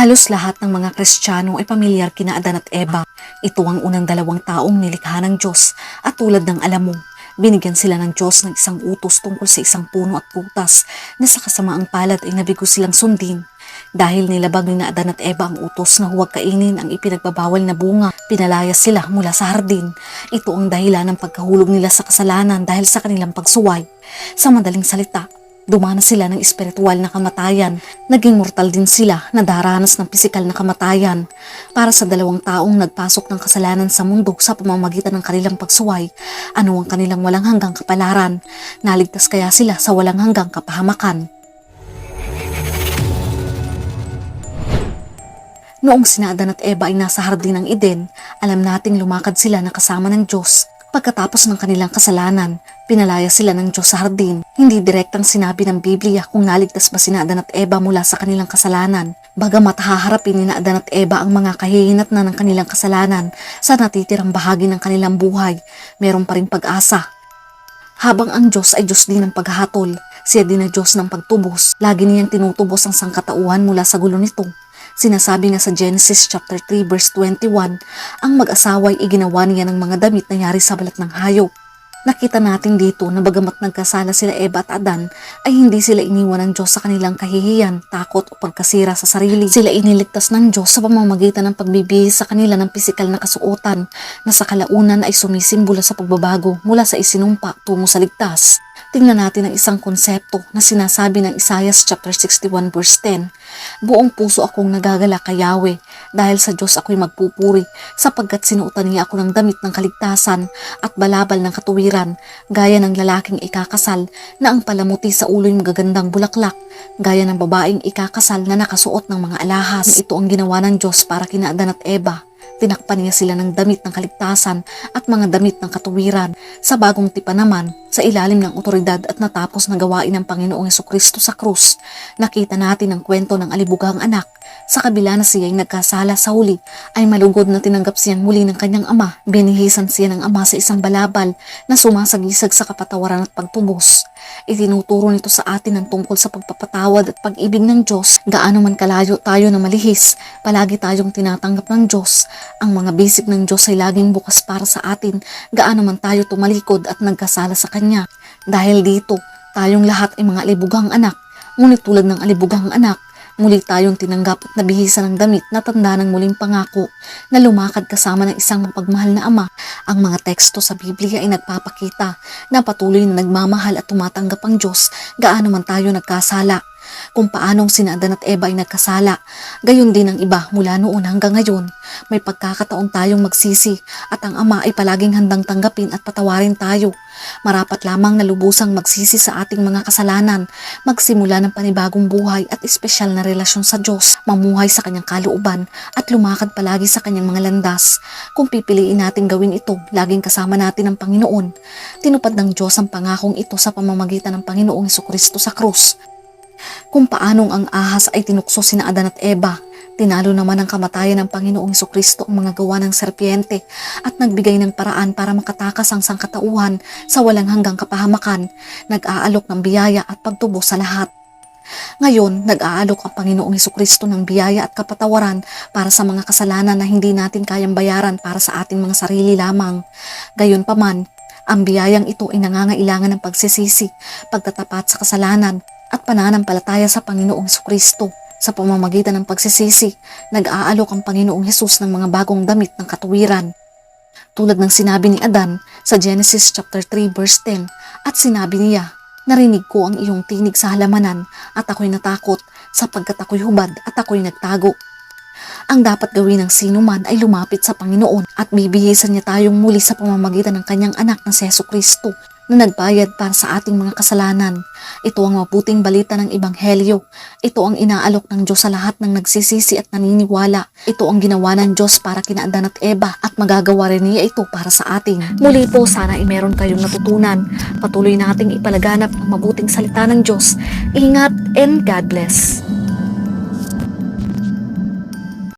Halos lahat ng mga Kristiyano ay pamilyar kina Adan at Eva. Ito ang unang dalawang taong nilikha ng Diyos at tulad ng alam mo, binigyan sila ng Diyos ng isang utos tungkol sa isang puno at prutas na sa kasamaang palad ay nabigo silang sundin. Dahil nilabag ni Adan at Eva ang utos na huwag kainin ang ipinagbabawal na bunga, pinalaya sila mula sa hardin. Ito ang dahilan ng pagkahulog nila sa kasalanan dahil sa kanilang pagsuway. Sa madaling salita, Dumana sila ng espiritual na kamatayan. Naging mortal din sila na daranas ng pisikal na kamatayan. Para sa dalawang taong nagpasok ng kasalanan sa mundo sa pamamagitan ng kanilang pagsuway, ano ang kanilang walang hanggang kapalaran? Naligtas kaya sila sa walang hanggang kapahamakan? Noong sina Adan at Eva ay nasa hardin ng Eden, alam nating lumakad sila na kasama ng Diyos. Pagkatapos ng kanilang kasalanan, pinalaya sila ng Diyos sa hardin. Hindi direktang sinabi ng Biblia kung naligtas ba sina Adan at Eva mula sa kanilang kasalanan. Bagamat haharapin ni Adan at Eva ang mga kahihinat na ng kanilang kasalanan sa natitirang bahagi ng kanilang buhay, meron pa rin pag-asa. Habang ang Diyos ay Diyos din ng paghahatol, siya din na Diyos ng pagtubos. Lagi niyang tinutubos ang sangkatauhan mula sa gulo nito. Sinasabi nga sa Genesis chapter 3 verse 21, ang mag-asawa ay iginawa niya ng mga damit na yari sa balat ng hayop. Nakita natin dito na bagamat nagkasala sila Eva at Adan, ay hindi sila iniwan ng Diyos sa kanilang kahihiyan, takot o pagkasira sa sarili. Sila iniligtas ng Diyos sa pamamagitan ng pagbibihis sa kanila ng pisikal na kasuotan na sa kalaunan ay sumisimbolo sa pagbabago mula sa isinumpa tungo sa ligtas. Tingnan natin ang isang konsepto na sinasabi ng Isaiah chapter 61 verse 10. Buong puso akong nagagala kay Yahweh dahil sa Diyos ako'y magpupuri sapagkat sinuotan niya ako ng damit ng kaligtasan at balabal ng katuwiran gaya ng lalaking ikakasal na ang palamuti sa ulo'y magagandang bulaklak gaya ng babaeng ikakasal na nakasuot ng mga alahas. Ito ang ginawa ng Diyos para kina Adan at Eva Tinakpan niya sila ng damit ng kaligtasan at mga damit ng katuwiran. Sa bagong tipa naman, sa ilalim ng otoridad at natapos na gawain ng Panginoong Kristo sa krus, nakita natin ang kwento ng alibugang anak. Sa kabila na siya ay nagkasala sa huli, ay malugod na tinanggap siyang muli ng kanyang ama. Binihisan siya ng ama sa isang balabal na sumasagisag sa kapatawaran at pagtubos. Itinuturo nito sa atin ang tungkol sa pagpapatawad at pag-ibig ng Diyos. Gaano man kalayo tayo na malihis, palagi tayong tinatanggap ng Diyos. Ang mga bisig ng Diyos ay laging bukas para sa atin, gaano man tayo tumalikod at nagkasala sa Kanya. Dahil dito, tayong lahat ay mga alibugang anak. Ngunit tulad ng alibugang anak, Muli tayong tinanggap at nabihisan ng damit na tanda ng muling pangako na lumakad kasama ng isang mapagmahal na ama. Ang mga teksto sa Biblia ay nagpapakita na patuloy na nagmamahal at tumatanggap ang Diyos gaano man tayo nagkasala. Kung paanong sina Adan at Eva ay nagkasala, gayon din ang iba mula noon hanggang ngayon. May pagkakataon tayong magsisi at ang Ama ay palaging handang tanggapin at patawarin tayo. Marapat lamang na lubusang magsisi sa ating mga kasalanan, magsimula ng panibagong buhay at espesyal na relasyon sa Diyos, mamuhay sa kanyang kalooban at lumakad palagi sa kanyang mga landas. Kung pipiliin natin gawin ito, laging kasama natin ang Panginoon. Tinupad ng Diyos ang pangakong ito sa pamamagitan ng Panginoong Kristo sa krus. Kung paanong ang ahas ay tinukso sina Adan at Eva, tinalo naman ng kamatayan ng Panginoong Kristo ang mga gawa ng serpiente at nagbigay ng paraan para makatakas ang sangkatauhan sa walang hanggang kapahamakan, nag-aalok ng biyaya at pagtubo sa lahat. Ngayon, nag-aalok ang Panginoong Kristo ng biyaya at kapatawaran para sa mga kasalanan na hindi natin kayang bayaran para sa ating mga sarili lamang. Gayon pa man, ang biyayang ito ay nangangailangan ng pagsisisi, pagtatapat sa kasalanan, at pananampalataya sa Panginoong Kristo. Sa pamamagitan ng pagsisisi, nag-aalok ang Panginoong Hesus ng mga bagong damit ng katuwiran. Tulad ng sinabi ni Adan sa Genesis chapter 3 verse 10 at sinabi niya, Narinig ko ang iyong tinig sa halamanan at ako'y natakot sapagkat ako'y hubad at ako'y nagtago. Ang dapat gawin ng sino man ay lumapit sa Panginoon at bibihisan niya tayong muli sa pamamagitan ng kanyang anak na si Yesu Kristo na nagbayad para sa ating mga kasalanan. Ito ang mabuting balita ng Ebanghelyo. Ito ang inaalok ng Diyos sa lahat ng nagsisisi at naniniwala. Ito ang ginawa ng Diyos para kina Adan at Eva at magagawa rin niya ito para sa atin. Muli po sana ay meron kayong natutunan. Patuloy nating ipalaganap ang mabuting salita ng Diyos. Ingat and God bless.